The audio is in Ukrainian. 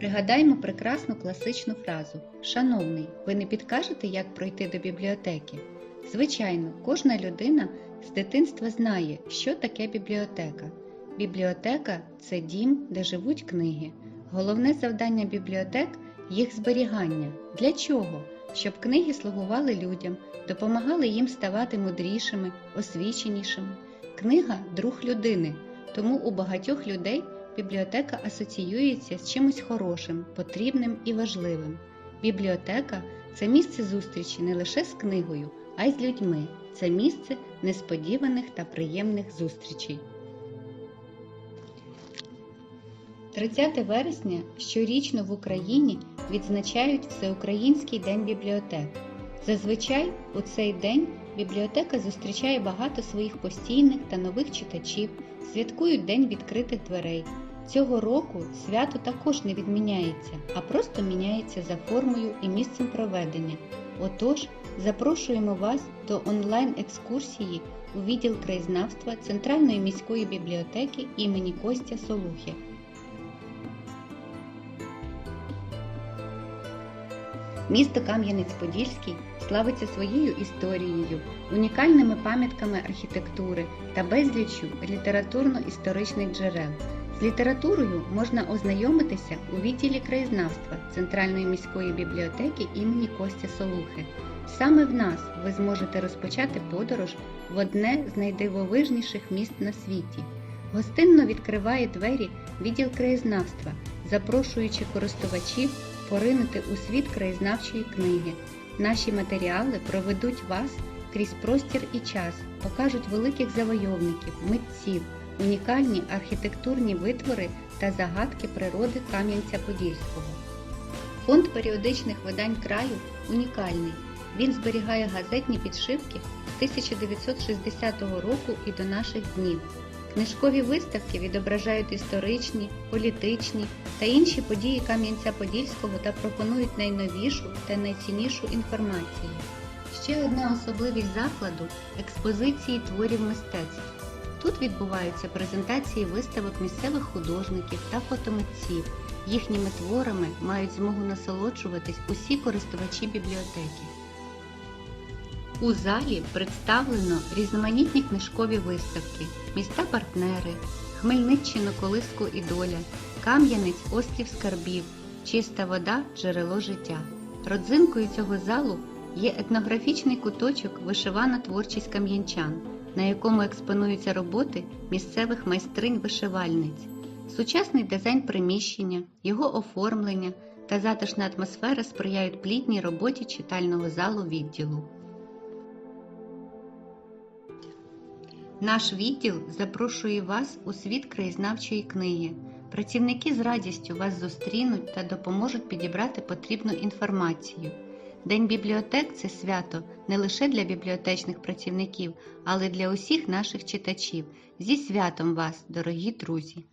Пригадаймо прекрасну класичну фразу Шановний, ви не підкажете, як пройти до бібліотеки? Звичайно, кожна людина з дитинства знає, що таке бібліотека. Бібліотека це дім, де живуть книги. Головне завдання бібліотек їх зберігання. Для чого? Щоб книги слугували людям, допомагали їм ставати мудрішими, освіченішими. Книга друг людини, тому у багатьох людей бібліотека асоціюється з чимось хорошим, потрібним і важливим. Бібліотека це місце зустрічі не лише з книгою, а й з людьми. Це місце несподіваних та приємних зустрічей. 30 вересня щорічно в Україні відзначають Всеукраїнський день бібліотек. Зазвичай у цей день бібліотека зустрічає багато своїх постійних та нових читачів, святкують День відкритих дверей. Цього року свято також не відміняється, а просто міняється за формою і місцем проведення. Отож, запрошуємо вас до онлайн-екскурсії у відділ краєзнавства Центральної міської бібліотеки імені Костя Солухи. Місто Кам'янець-Подільський славиться своєю історією, унікальними пам'ятками архітектури та безліччю літературно-історичних джерел. З літературою можна ознайомитися у відділі краєзнавства Центральної міської бібліотеки імені Костя Солухи. Саме в нас ви зможете розпочати подорож в одне з найдивовижніших міст на світі. Гостинно відкриває двері відділ краєзнавства, запрошуючи користувачів поринути у світ краєзнавчої книги. Наші матеріали проведуть вас крізь простір і час, покажуть великих завойовників, митців, унікальні архітектурні витвори та загадки природи Кам'янця-Подільського. Фонд періодичних видань краю унікальний. Він зберігає газетні підшивки з 1960 року і до наших днів. Книжкові виставки відображають історичні, політичні та інші події Кам'янця-Подільського та пропонують найновішу та найціннішу інформацію. Ще одна особливість закладу експозиції творів мистецтв. Тут відбуваються презентації виставок місцевих художників та фотомитців. Їхніми творами мають змогу насолоджуватись усі користувачі бібліотеки. У залі представлено різноманітні книжкові виставки, міста-партнери, Хмельниччину колиску і доля, Кам'янець острів скарбів, чиста вода джерело життя. Родзинкою цього залу є етнографічний куточок Вишивана творчість кам'янчан, на якому експонуються роботи місцевих майстринь-вишивальниць. Сучасний дизайн приміщення, його оформлення та затишна атмосфера сприяють плідній роботі читального залу відділу. Наш відділ запрошує вас у світ краєзнавчої книги. Працівники з радістю вас зустрінуть та допоможуть підібрати потрібну інформацію. День бібліотек це свято не лише для бібліотечних працівників, але й для усіх наших читачів. Зі святом вас, дорогі друзі!